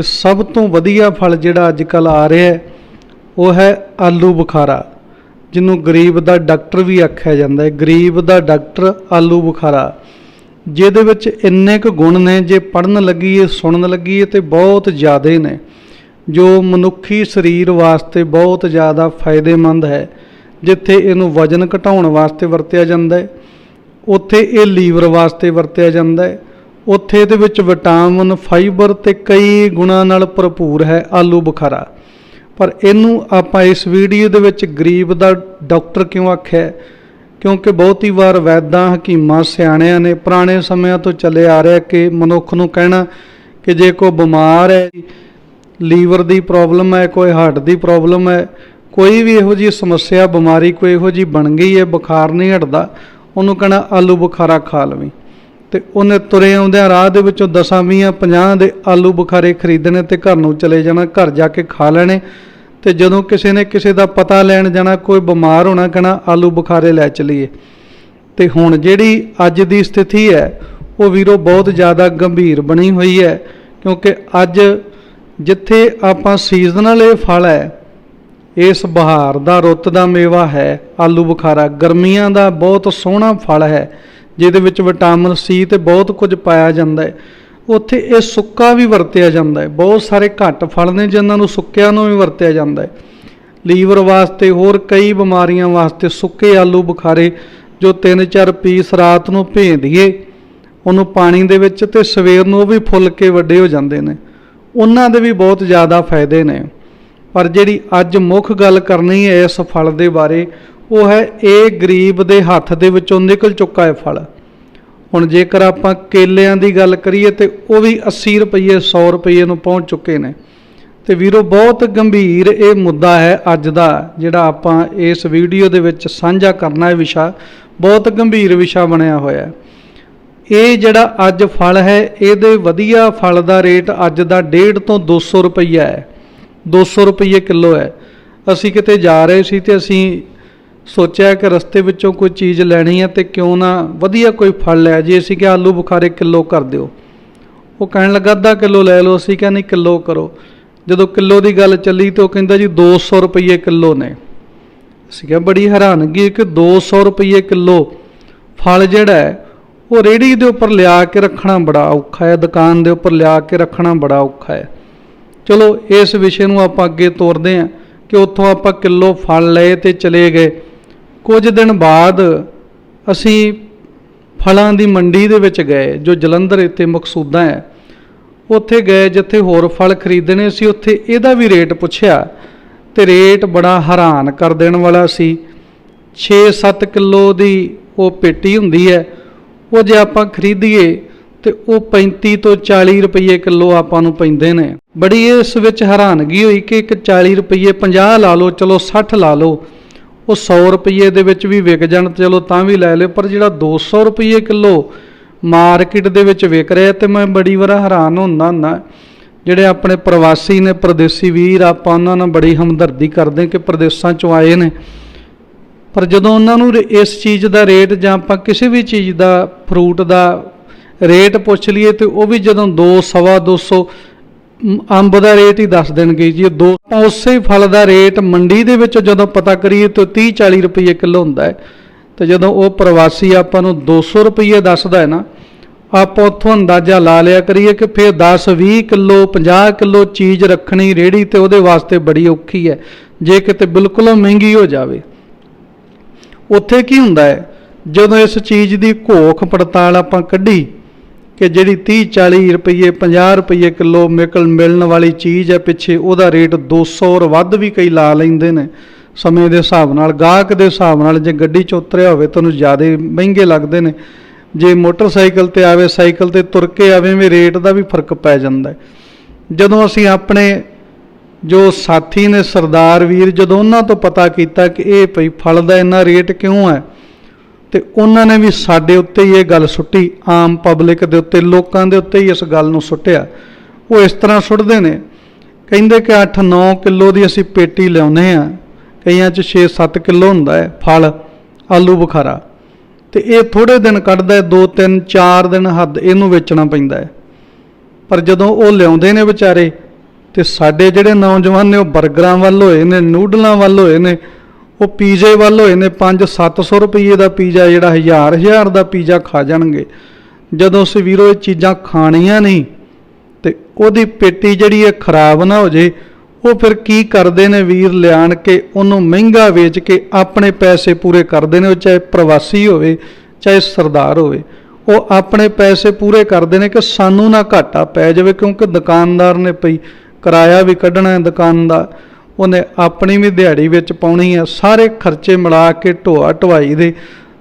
ਤੇ ਸਭ ਤੋਂ ਵਧੀਆ ਫਲ ਜਿਹੜਾ ਅੱਜ ਕੱਲ ਆ ਰਿਹਾ ਉਹ ਹੈ ਆਲੂ ਬੁਖਾਰਾ, ਜਿਹਨੂੰ ਗਰੀਬ ਦਾ ਡਾਕਟਰ ਵੀ ਆਖਿਆ ਜਾਂਦਾ ਹੈ। ਗਰੀਬ ਦਾ ਡਾਕਟਰ ਆਲੂ ਬੁਖਾਰਾ, ਜਿਹਦੇ ਵਿੱਚ ਇੰਨੇ ਕੁ ਗੁਣ ਨੇ, ਜੇ ਪੜਨ ਲੱਗੀਏ, ਸੁਣਨ ਲੱਗੀਏ ਤੇ ਬਹੁਤ ਜ਼ਿਆਦੇ ਨੇ, ਜੋ ਮਨੁੱਖੀ ਸਰੀਰ ਵਾਸਤੇ ਬਹੁਤ ਜ਼ਿਆਦਾ ਫਾਇਦੇਮੰਦ ਹੈ। ਜਿੱਥੇ ਇਹਨੂੰ ਵਜਨ ਘਟਾਉਣ ਵਾਸਤੇ ਵਰਤਿਆ ਜਾਂਦਾ ਹੈ, ਉੱਥੇ ਇਹ ਲੀਵਰ ਵਾਸਤੇ ਵਰਤਿਆ ਜਾਂਦਾ ਹੈ। ਉੱਥੇ ਦੇ ਵਿੱਚ ਵਿਟਾਮਿਨ, ਫਾਈਬਰ ਤੇ ਕਈ ਗੁਣਾਂ ਨਾਲ ਭਰਪੂਰ ਹੈ ਆਲੂ ਬੁਖਾਰਾ ਪਰ ਇਹਨੂੰ ਆਪਾਂ ਇਸ ਵੀਡੀਓ ਦੇ ਵਿੱਚ ਗਰੀਬ ਦਾ ਡਾਕਟਰ ਕਿਉਂ ਆਖਿਆ ਹੈ? ਕਿਉਂਕਿ ਬਹੁਤੀ ਵਾਰ ਵੈਦਾਂ ਹਕੀਮਾਂ ਸਿਆਣਿਆਂ ਨੇ ਪੁਰਾਣੇ ਸਮਿਆਂ ਤੋਂ ਚੱਲੇ ਆ ਰਿਹਾ ਕਿ ਮਨੁੱਖ ਨੂੰ ਕਹਿਣਾ ਕਿ ਜੇ ਕੋਈ ਬਿਮਾਰ ਹੈ, ਲੀਵਰ ਦੀ ਪ੍ਰੋਬਲਮ ਹੈ, ਕੋਈ ਹਾਰਟ ਦੀ ਪ੍ਰੋਬਲਮ ਹੈ, ਕੋਈ ਵੀ ਇਹੋ ਜੀ ਸਮੱਸਿਆ, ਬਿਮਾਰੀ ਕੋਈ ਇਹੋ ਜੀ ਬਣ ਗਈ ਹੈ, ਬੁਖਾਰ ਨਹੀਂ ਹਟਦਾ, ਉਹਨੂੰ ਕਹਿਣਾ ਆਲੂ ਬੁਖਾਰਾ ਖਾ ਲਵੀਂ ਤੇ ਉਹਨੇ ਤੁਰੇ ਆਉਂਦਿਆਂ ਰਾਹ ਦੇ ਵਿੱਚੋਂ 10 20 50 ਦੇ ਆਲੂ ਬੁਖਾਰੇ ਖਰੀਦਣੇ ਤੇ ਘਰ ਨੂੰ ਚਲੇ ਜਾਣਾ, ਘਰ ਜਾ ਕੇ ਖਾ ਲੈਣੇ ਤੇ ਜਦੋਂ ਕਿਸੇ ਨੇ ਕਿਸੇ ਦਾ ਪਤਾ ਲੈਣ ਜਾਣਾ, ਕੋਈ ਬਿਮਾਰ ਹੋਣਾ, ਕਹਿਣਾ ਆਲੂ ਬੁਖਾਰੇ ਲੈ ਚਲੀਏ। ਤੇ ਹੁਣ ਜਿਹੜੀ ਅੱਜ ਦੀ ਸਥਿਤੀ ਹੈ, ਉਹ ਵੀਰੋ ਬਹੁਤ ਜ਼ਿਆਦਾ ਗੰਭੀਰ ਬਣੀ ਹੋਈ ਹੈ, ਕਿਉਂਕਿ ਅੱਜ ਜਿੱਥੇ ਆਪਾਂ ਸੀਜ਼ਨਲ ਇਹ ਫਲ ਹੈ, ਇਸ ਬਹਾਰ ਦਾ ਰੁੱਤ ਦਾ ਮੇਵਾ ਹੈ, ਆਲੂ ਬੁਖਾਰਾ। ਗਰਮੀਆਂ ਦਾ ਬਹੁਤ ਸੋਹਣਾ ਫਲ ਹੈ ਜਿਹਦੇ ਵਿੱਚ ਵਿਟਾਮਿਨ ਸੀ ਤੇ ਬਹੁਤ ਕੁਝ ਪਾਇਆ ਜਾਂਦਾ ਹੈ। ਉੱਥੇ ਇਹ ਸੁੱਕਾ ਵੀ ਵਰਤਿਆ ਜਾਂਦਾ ਹੈ। ਬਹੁਤ ਸਾਰੇ ਘੱਟ ਫਲ ਨੇ ਜਿਨ੍ਹਾਂ ਨੂੰ ਸੁੱਕਿਆਂ ਨੂੰ ਵੀ ਵਰਤਿਆ ਜਾਂਦਾ ਹੈ। ਲੀਵਰ ਵਾਸਤੇ ਹੋਰ ਕਈ ਬਿਮਾਰੀਆਂ ਵਾਸਤੇ ਸੁੱਕੇ ਆਲੂ ਬੁਖਾਰੇ ਜੋ 3-4 ਪੀਸ ਰਾਤ ਨੂੰ ਭੇਂ ਦਈਏ, ਉਹਨੂੰ ਪਾਣੀ ਦੇ ਵਿੱਚ ਤੇ ਸਵੇਰ ਨੂੰ ਉਹ ਵੀ ਫੁੱਲ ਕੇ ਵੱਡੇ ਹੋ ਜਾਂਦੇ ਨੇ। ਉਹਨਾਂ ਦੇ ਵੀ ਬਹੁਤ ਜ਼ਿਆਦਾ ਫਾਇਦੇ ਨੇ। ਪਰ ਜਿਹੜੀ ਅੱਜ ਮੁੱਖ ਗੱਲ ਕਰਨੀ ਹੈ ਇਸ ਫਲ ਦੇ ਬਾਰੇ ਉਹ ਹੈ, ਇਹ ਗਰੀਬ ਦੇ ਹੱਥ ਦੇ ਵਿੱਚੋਂ ਨਿਕਲ ਚੁੱਕਾ ਹੈ ਫਲ। ਹੁਣ ਜੇਕਰ ਆਪਾਂ ਕੇਲਿਆਂ ਦੀ ਗੱਲ ਕਰੀਏ ਤੇ ਉਹ ਵੀ 80 ਰੁਪਏ 100 ਰੁਪਏ ਨੂੰ ਪਹੁੰਚ ਚੁੱਕੇ ਨੇ। ਤੇ ਵੀਰੋ, ਬਹੁਤ ਗੰਭੀਰ ਇਹ ਮੁੱਦਾ ਹੈ ਅੱਜ ਦਾ, ਜਿਹੜਾ ਆਪਾਂ ਇਸ ਵੀਡੀਓ ਦੇ ਵਿੱਚ ਸਾਂਝਾ ਕਰਨਾ ਹੈ ਵਿਸ਼ਾ, ਬਹੁਤ ਗੰਭੀਰ ਵਿਸ਼ਾ ਬਣਿਆ ਹੋਇਆ ਹੈ। ਇਹ ਜਿਹੜਾ ਅੱਜ ਫਲ ਹੈ, ਇਹਦੇ ਵਧੀਆ ਫਲ ਦਾ ਰੇਟ ਅੱਜ ਦਾ 1.5 ਤੋਂ 200 ਰੁਪਈਆ ਹੈ। 200 ਰੁਪਏ ਕਿਲੋ ਹੈ। ਅਸੀਂ ਕਿਤੇ ਜਾ ਰਹੇ ਸੀ ਤੇ ਅਸੀਂ ਸੋਚਿਆ ਕਿ ਰਸਤੇ ਵਿੱਚੋਂ ਕੋਈ ਚੀਜ਼ ਲੈਣੀ ਹੈ ਤੇ ਕਿਉਂ ਨਾ ਵਧੀਆ ਕੋਈ ਫਲ ਲੈ ਜੇ ਅਸੀਂ ਕਿਹਾ, ਆਲੂ ਬੁਖਾਰੇ ਕਿਲੋ ਕਰ ਦਿਓ। ਉਹ ਕਹਿਣ ਲੱਗਾ, ਅੱਧਾ ਕਿਲੋ ਲੈ ਲਓ। ਅਸੀਂ ਕਿਹਾ, ਨਹੀਂ, ਕਿਲੋ ਕਰੋ। ਜਦੋਂ ਕਿਲੋ ਦੀ ਗੱਲ ਚੱਲੀ ਤੇ ਉਹ ਕਹਿੰਦਾ, ਜੀ 200 ਰੁਪਏ ਕਿਲੋ ਨੇ। ਅਸੀਂ ਕਿਹਾ, ਬੜੀ ਹੈਰਾਨਗੀ ਕਿ 200 ਰੁਪਏ ਕਿਲੋ ਫਲ ਜਿਹੜਾ ਹੈ, ਉਹ ਰੇੜੀ ਦੇ ਉੱਪਰ ਲਿਆ ਕੇ ਰੱਖਣਾ ਬੜਾ ਔਖਾ ਹੈ, ਦੁਕਾਨ ਦੇ ਉੱਪਰ ਲਿਆ ਕੇ ਰੱਖਣਾ ਬੜਾ ਔਖਾ ਹੈ। ਚਲੋ, ਇਸ ਵਿਸ਼ੇ ਨੂੰ ਆਪਾਂ ਅੱਗੇ ਤੋਰਦੇ ਹਾਂ ਕਿ ਉੱਥੋਂ ਆਪਾਂ ਕਿਲੋ ਫਲ ਲਏ ਤੇ ਚਲੇ ਗਏ। ਕੁਝ ਦਿਨ ਬਾਅਦ ਅਸੀਂ ਫਲਾਂ ਦੀ ਮੰਡੀ ਦੇ ਵਿੱਚ ਗਏ, ਜੋ ਜਲੰਧਰ ਇੱਥੇ ਮਕਸੂਦਾ ਹੈ। ਉੱਥੇ ਗਏ, ਜਿੱਥੇ ਹੋਰ ਫਲ ਖਰੀਦਣੇ ਸੀ, ਉੱਥੇ ਇਹਦਾ ਵੀ ਰੇਟ ਪੁੱਛਿਆ ਤੇ ਰੇਟ ਬੜਾ ਹੈਰਾਨ ਕਰ ਦੇਣ ਵਾਲਾ ਸੀ। 6-7 ਕਿਲੋ ਦੀ ਉਹ ਪੇਟੀ ਹੁੰਦੀ ਹੈ, ਉਹ ਜੇ ਆਪਾਂ ਖਰੀਦੀਏ ਤੇ ਉਹ 35 ਤੋਂ 40 ਰੁਪਏ ਕਿਲੋ ਆਪਾਂ ਨੂੰ ਪੈਂਦੇ ਨੇ। ਬੜੀ ਇਸ ਵਿੱਚ ਹੈਰਾਨਗੀ ਹੋਈ ਕਿ ਇੱਕ 40 ਰੁਪਏ 50 ਲਾ ਲਓ, ਚਲੋ 60 ਲਾ ਲਓ। ਉਹ 100 ਰੁਪਏ ਦੇ ਵਿੱਚ ਵੀ ਵਿਕ ਜਾਣ ਚਲੋ ਤਾਂ ਵੀ ਲੈ ਲਿਓ ਪਰ ਜਿਹੜਾ 200 ਰੁਪਏ ਕਿਲੋ ਮਾਰਕੀਟ ਦੇ ਵਿੱਚ ਵਿਕ ਰਿਹਾ ਤੇ ਮੈਂ ਬੜੀ ਵਾਰ ਹੈਰਾਨ ਹੁੰਦਾ ਹੁੰਦਾ ਜਿਹੜੇ ਆਪਣੇ ਪ੍ਰਵਾਸੀ ਨੇ ਪਰਦੇਸੀ ਵੀਰ ਆਪਾਂ ਉਹਨਾਂ ਨਾਲ ਬੜੀ ਹਮਦਰਦੀ ਕਰਦੇ ਕਿ ਪ੍ਰਦੇਸਾਂ ਚੋਂ ਆਏ ਨੇ। ਪਰ ਜਦੋਂ ਉਹਨਾਂ ਨੂੰ ਇਸ ਚੀਜ਼ ਦਾ ਰੇਟ ਜਾਂ ਆਪਾਂ ਕਿਸੇ ਵੀ ਚੀਜ਼ ਦਾ ਫਰੂਟ ਦਾ ਰੇਟ ਪੁੱਛ ਲਈਏ ਤੇ ਉਹ ਵੀ ਜਦੋਂ 2 ਸਵਾ 200 ਮ, ਅੰਬ ਦਾ ਰੇਟ ਹੀ ਦੱਸ ਦੇਣਗੇ ਜੀ ਦੋ ਉਸੇ ਫਲ ਦਾ ਰੇਟ ਮੰਡੀ ਦੇ ਵਿੱਚ ਜਦੋਂ ਪਤਾ ਕਰੀਏ ਤਾਂ 30 40 ਰੁਪਏ ਕਿਲੋ ਹੁੰਦਾ ਹੈ। ਤੇ ਜਦੋਂ ਉਹ ਪ੍ਰਵਾਸੀ ਆਪਾਂ ਨੂੰ 200 ਰੁਪਏ ਦੱਸਦਾ ਹੈ ਨਾ, ਆਪਾਂ ਉੱਥੋਂ ਅੰਦਾਜ਼ਾ ਲਾ ਲਿਆ ਕਰੀਏ ਕਿ ਫਿਰ 10 20 ਕਿਲੋ 50 ਕਿਲੋ ਚੀਜ਼ ਰੱਖਣੀ ਰੇੜੀ ਤੇ ਉਹਦੇ ਵਾਸਤੇ ਬੜੀ ਔਖੀ ਹੈ। ਜੇ ਕਿਤੇ ਬਿਲਕੁਲ ਮਹਿੰਗੀ ਹੋ ਜਾਵੇ। ਉੱਥੇ ਕੀ ਹੁੰਦਾ ਹੈ, ਜਦੋਂ ਇਸ ਚੀਜ਼ ਦੀ ਘੋਖ ਪੜਤਾਲ ਆਪਾਂ ਕੱਢੀ ਕਿ ਜਿਹੜੀ 30 40 ਰੁਪਏ 50 ਰੁਪਏ ਕਿਲੋ ਮਿਕਲ ਮਿਲਣ ਵਾਲੀ ਚੀਜ਼ ਹੈ, ਪਿੱਛੇ ਉਹਦਾ ਰੇਟ 200 ਔਰ ਵੱਧ ਵੀ ਕਈ ਲਾ ਲੈਂਦੇ ਨੇ। ਸਮੇਂ ਦੇ ਹਿਸਾਬ ਨਾਲ, ਗਾਹਕ ਦੇ ਹਿਸਾਬ ਨਾਲ ਜੇ ਗੱਡੀ 'ਚ ਉਤਰਿਆ ਹੋਵੇ ਤੁਹਾਨੂੰ ਜ਼ਿਆਦਾ ਮਹਿੰਗੇ ਲੱਗਦੇ ਨੇ। ਜੇ ਮੋਟਰਸਾਈਕਲ ਤੇ ਆਵੇ, ਸਾਈਕਲ ਤੇ ਤੁਰ ਕੇ ਆਵੇ ਵੀ ਰੇਟ ਦਾ ਵੀ ਫ਼ਰਕ ਪੈ ਜਾਂਦਾ ਜਦੋਂ ਅਸੀਂ ਆਪਣੇ ਜੋ ਸਾਥੀ ਨੇ ਸਰਦਾਰ ਵੀਰ, ਜਦੋਂ ਉਹਨਾਂ ਤੋਂ ਪਤਾ ਕੀਤਾ ਕਿ ਇਹ ਭਈ ਫਲ ਦਾ ਇੰਨਾ ਰੇਟ ਕਿਉਂ ਹੈ ਤੇ ਉਹਨਾਂ ਨੇ ਵੀ ਸਾਡੇ ਉੱਤੇ ਹੀ ਇਹ ਗੱਲ ਸੁੱਟੀ, ਆਮ ਪਬਲਿਕ ਦੇ ਉੱਤੇ, ਲੋਕਾਂ ਦੇ ਉੱਤੇ ਹੀ ਇਸ ਗੱਲ ਨੂੰ ਸੁੱਟਿਆ। ਉਹ ਇਸ ਤਰ੍ਹਾਂ ਸੁੱਟਦੇ ਨੇ। ਕਹਿੰਦੇ ਕਿ 8-9 ਕਿਲੋ ਦੀ ਅਸੀਂ ਪੇਟੀ ਲਿਆਉਨੇ ਆ ਕਈਆਂ 'ਚ 6-7 ਕਿਲੋ ਹੁੰਦਾ ਹੈ, ਫਲ, ਆਲੂ ਬੁਖਾਰਾ। ਤੇ ਇਹ ਥੋੜੇ ਦਿਨ ਕੱਢਦਾ ਹੈ 2-3 4 ਦਿਨ ਹੱਦ ਇਹਨੂੰ ਵੇਚਣਾ ਪੈਂਦਾ ਹੈ। ਪਰ ਜਦੋਂ ਉਹ ਲਿਆਉਂਦੇ ਨੇ ਵਿਚਾਰੇ, ਤੇ ਸਾਡੇ ਜਿਹੜੇ ਨੌਜਵਾਨ ਨੇ ਉਹ 버ਗਰਾਂ ਵੱਲ ਹੋਏ ਨੇ, ਨੂਡਲਾਂ ਵੱਲ ਹੋਏ ਨੇ ਉਹ ਪੀਜ਼ੇ ਵੱਲ ਹੋਏ ਨੇ 5-700 ਰੁਪਏ ਦਾ ਪੀਜ਼ਾ ਜਿਹੜਾ ਹਜ਼ਾਰ ਹਜ਼ਾਰ ਦਾ ਪੀਜ਼ਾ ਖਾ ਜਾਣਗੇ। ਜਦੋਂ ਅਸੀਂ ਵੀਰੋ ਇਹ ਚੀਜ਼ਾਂ ਖਾਣੀਆਂ ਨਹੀਂ ਤੇ ਉਹਦੀ ਪੇਟੀ ਜਿਹੜੀ ਹੈ ਖਰਾਬ ਨਾ ਹੋ ਜੇ, ਉਹ ਫਿਰ ਕੀ ਕਰਦੇ ਨੇ ਵੀਰ ਲਿਆਣ ਕੇ, ਉਹਨੂੰ ਮਹਿੰਗਾ ਵੇਚ ਕੇ ਆਪਣੇ ਪੈਸੇ ਪੂਰੇ ਕਰਦੇ ਨੇ, ਉਹ ਚਾਹੇ ਪ੍ਰਵਾਸੀ ਹੋਵੇ, ਚਾਹੇ ਸਰਦਾਰ ਹੋਵੇ। ਉਹ ਆਪਣੇ ਪੈਸੇ ਪੂਰੇ ਕਰਦੇ ਨੇ ਕਿ ਸਾਨੂੰ ਨਾ ਘਾਟਾ ਪੈ ਜਾਵੇ, ਕਿਉਂਕਿ ਦੁਕਾਨਦਾਰ ਨੇ ਪਈ ਕਿਰਾਇਆ ਵੀ ਕੱਢਣਾ ਹੈ ਦੁਕਾਨ ਦਾ। ਉਹਨੇ ਆਪਣੀ ਵੀ ਦਿਹਾੜੀ ਵਿੱਚ ਪਾਉਣੀ ਹੈ ਸਾਰੇ ਖਰਚੇ ਮਿਲਾ ਕੇ ਢੋਆ ਢਵਾਈ ਦੇ।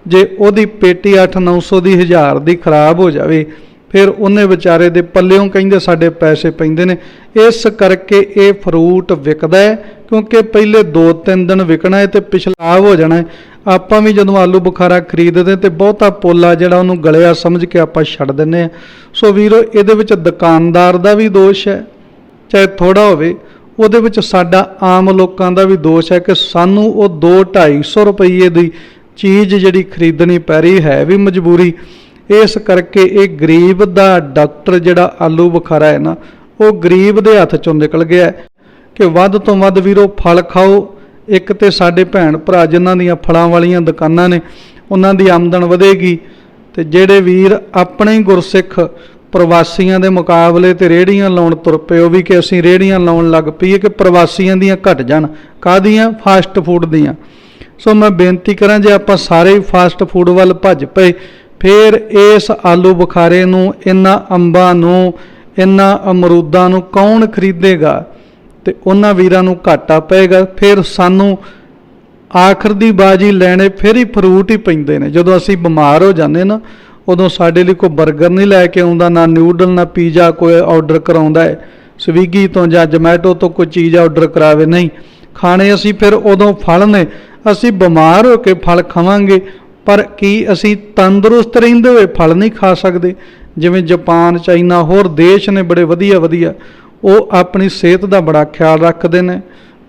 ਜੇ ਉਹਦੀ ਪੇਟੀ 8-900 ਦੀ 1000 ਦੀ ਖਰਾਬ ਹੋ ਜਾਵੇ, ਫਿਰ ਉਹਨੇ ਵਿਚਾਰੇ ਦੇ ਪੱਲਿਓਂ ਕਹਿੰਦੇ ਸਾਡੇ ਪੈਸੇ ਪੈਂਦੇ ਨੇ। ਇਸ ਕਰਕੇ ਇਹ ਫਰੂਟ ਵਿਕਦਾ ਹੈ, ਕਿਉਂਕਿ ਪਹਿਲੇ 2-3 ਦਿਨ ਵਿਕਣਾ ਹੈ ਤੇ ਪਿਛਲਾਵ ਹੋ ਜਾਣਾ ਹੈ। ਆਪਾਂ ਵੀ ਜਦੋਂ ਆਲੂ ਬੁਖਾਰਾ ਖਰੀਦਦੇ ਤੇ ਬਹੁਤਾ ਪੋਲਾ ਜਿਹੜਾ ਉਹਨੂੰ ਗਲਿਆ ਸਮਝ ਕੇ ਆਪਾਂ ਛੱਡ ਦਿੰਨੇ ਆ ਸੋ ਵੀਰੋ, ਇਹਦੇ ਵਿੱਚ ਦੁਕਾਨਦਾਰ ਦਾ ਵੀ ਦੋਸ਼ ਹੈ, ਚਾਹੇ ਥੋੜਾ ਹੋਵੇ ਉਹਦੇ ਵਿੱਚ ਸਾਡਾ ਆਮ ਲੋਕਾਂ ਦਾ ਵੀ ਦੋਸ਼ ਹੈ ਕਿ ਸਾਨੂੰ ਉਹ 2-250 ਰੁਪਏ ਦੀ ਚੀਜ਼ ਜਿਹੜੀ ਖਰੀਦਣੀ ਪੈ ਰਹੀ ਹੈ ਵੀ ਮਜਬੂਰੀ। ਇਸ ਕਰਕੇ ਇਹ ਗਰੀਬ ਦਾ ਡਾਕਟਰ ਜਿਹੜਾ ਆਲੂ ਬੁਖਾਰਾ ਹੈ ਨਾ, ਉਹ ਗਰੀਬ ਦੇ ਹੱਥ ਚੋਂ ਨਿਕਲ ਗਿਆ ਕਿ ਵੱਧ ਤੋਂ ਵੱਧ ਵੀਰੋ ਫਲ ਖਾਓ। ਇੱਕ ਤੇ ਸਾਡੇ ਭੈਣ ਭਰਾ ਜਿਨ੍ਹਾਂ ਦੀਆਂ ਫਲਾਂ ਵਾਲੀਆਂ ਦੁਕਾਨਾਂ ਨੇ, ਉਹਨਾਂ ਦੀ ਆਮਦਨ ਵਧੇਗੀ ਤੇ ਜਿਹੜੇ ਵੀਰ ਆਪਣੇ ਹੀ ਗੁਰਸਿੱਖ ਪ੍ਰਵਾਸੀਆਂ ਦੇ ਮੁਕਾਬਲੇ ਤੇ ਰੇੜੀਆਂ ਲਾਉਣ ਤੁਰ ਪਏ, ਉਹ ਵੀ ਕਿ ਅਸੀਂ ਰੇੜੀਆਂ ਲਾਉਣ ਲੱਗ ਪਈਏ ਕਿ ਪ੍ਰਵਾਸੀਆਂ ਦੀਆਂ ਘਟ ਜਾਣ। ਕਾਹਦੀਆਂ? ਫਾਸਟ ਫੂਡ ਦੀਆਂ। ਸੋ ਮੈਂ ਬੇਨਤੀ ਕਰਾਂ, ਜੇ ਆਪਾਂ ਸਾਰੇ ਹੀ ਫਾਸਟ ਫੂਡ ਵੱਲ ਭੱਜ ਪਏ, ਫਿਰ ਇਸ ਆਲੂ ਬੁਖਾਰੇ ਨੂੰ, ਇਹਨਾਂ ਅੰਬਾਂ ਨੂੰ, ਇਹਨਾਂ ਅਮਰੂਦਾਂ ਨੂੰ ਕੌਣ ਖਰੀਦੇਗਾ? ਤੇ ਉਹਨਾਂ ਵੀਰਾਂ ਨੂੰ ਘਾਟਾ ਪਏਗਾ। ਫਿਰ ਸਾਨੂੰ ਆਖਰ ਦੀ ਬਾਜੀ ਲੈਣੇ ਫਿਰ ਹੀ ਫਰੂਟ ਹੀ ਪੈਂਦੇ ਨੇ। ਜਦੋਂ ਅਸੀਂ ਬਿਮਾਰ ਹੋ ਜਾਂਦੇ ਨਾ ਉਦੋਂ ਸਾਡੇ ਲਈ ਕੋਈ 버ਗਰ ਨਹੀਂ ਲੈ ਕੇ ਆਉਂਦਾ, ਨਾ ਨਿਊਡਲ ਨਾ ਪੀਜ਼ਾ ਕੋਈ ਆਰਡਰ ਕਰਾਉਂਦਾ ਹੈ। ਸਵੀਗੀ ਤੋਂ ਜਾਂ ਜਮੈਟੋ ਤੋਂ ਕੋਈ ਚੀਜ਼ ਆਰਡਰ ਕਰਾਵੇ ਨਹੀਂ। ਖਾਣੇ ਅਸੀਂ ਫਿਰ ਉਦੋਂ ਫਲ ਨੇ। ਅਸੀਂ ਬਿਮਾਰ ਹੋ ਕੇ ਫਲ ਖਾਵਾਂਗੇ, ਪਰ ਕੀ ਅਸੀਂ ਤੰਦਰੁਸਤ ਰਹਿੰਦੇ ਹੋਏ ਫਲ ਨਹੀਂ ਖਾ ਸਕਦੇ? ਜਿਵੇਂ ਜਾਪਾਨ, ਚਾਈਨਾ, ਹੋਰ ਦੇਸ਼ ਨੇ ਬੜੇ ਵਧੀਆ ਵਧੀਆ ਉਹ ਆਪਣੀ ਸਿਹਤ ਦਾ ਬੜਾ ਖਿਆਲ ਰੱਖਦੇ ਨੇ।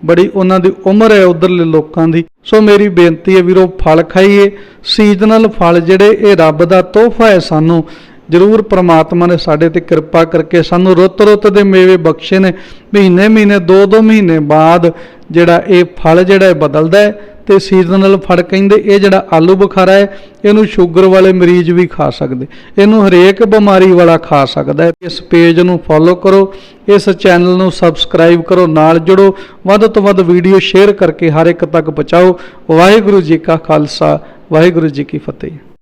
ਬੜੀ ਉਹਨਾਂ ਦੀ ਉਮਰ ਹੈ ਉਧਰਲੇ ਲੋਕਾਂ ਦੀ। ਸੋ ਮੇਰੀ ਬੇਨਤੀ ਹੈ ਵੀਰੋ, ਫਲ ਖਾਈਏ। ਸੀਜ਼ਨਲ ਫਲ ਜਿਹੜੇ, ਇਹ ਰੱਬ ਦਾ ਤੋਹਫਾ ਹੈ ਸਾਨੂੰ। ਜ਼ਰੂਰ ਪ੍ਰਮਾਤਮਾ ਨੇ ਸਾਡੇ ਤੇ ਕਿਰਪਾ ਕਰਕੇ ਸਾਨੂੰ ਰੁੱਤ ਰੁੱਤ ਦੇ ਮੇਵੇ ਬਖਸ਼ੇ ਨੇ। ਮਹੀਨੇ ਮਹੀਨੇ ਦੋ ਦੋ ਮਹੀਨੇ ਬਾਅਦ ਜਿਹੜਾ ਇਹ ਫਲ ਜਿਹੜਾ ਹੈ ਬਦਲਦਾ ਹੈ ਤੇ ਸੀਜ਼ਨਲ ਫੜ ਕਹਿੰਦੇ, ਇਹ ਜਿਹੜਾ ਆਲੂ ਬੁਖਾਰਾ ਹੈ, ਇਹਨੂੰ ਸ਼ੂਗਰ ਵਾਲੇ ਮਰੀਜ਼ ਵੀ ਖਾ ਸਕਦੇ। ਇਹਨੂੰ ਹਰੇਕ ਬਿਮਾਰੀ ਵਾਲਾ ਖਾ ਸਕਦਾ ਹੈ। ਇਸ ਪੇਜ ਨੂੰ ਫੋਲੋ ਕਰੋ, ਇਸ ਚੈਨਲ ਨੂੰ ਸਬਸਕ੍ਰਾਈਬ ਕਰੋ, ਨਾਲ ਜੁੜੋ। ਵੱਧ ਤੋਂ ਵੱਧ ਵੀਡੀਓ ਸ਼ੇਅਰ ਕਰਕੇ ਹਰ ਇੱਕ ਤੱਕ ਪਹੁੰਚਾਓ। ਵਾਹਿਗੁਰੂ ਜੀ ਕਾ ਖਾਲਸਾ, ਵਾਹਿਗੁਰੂ ਜੀ ਕੀ ਫਤਿਹ।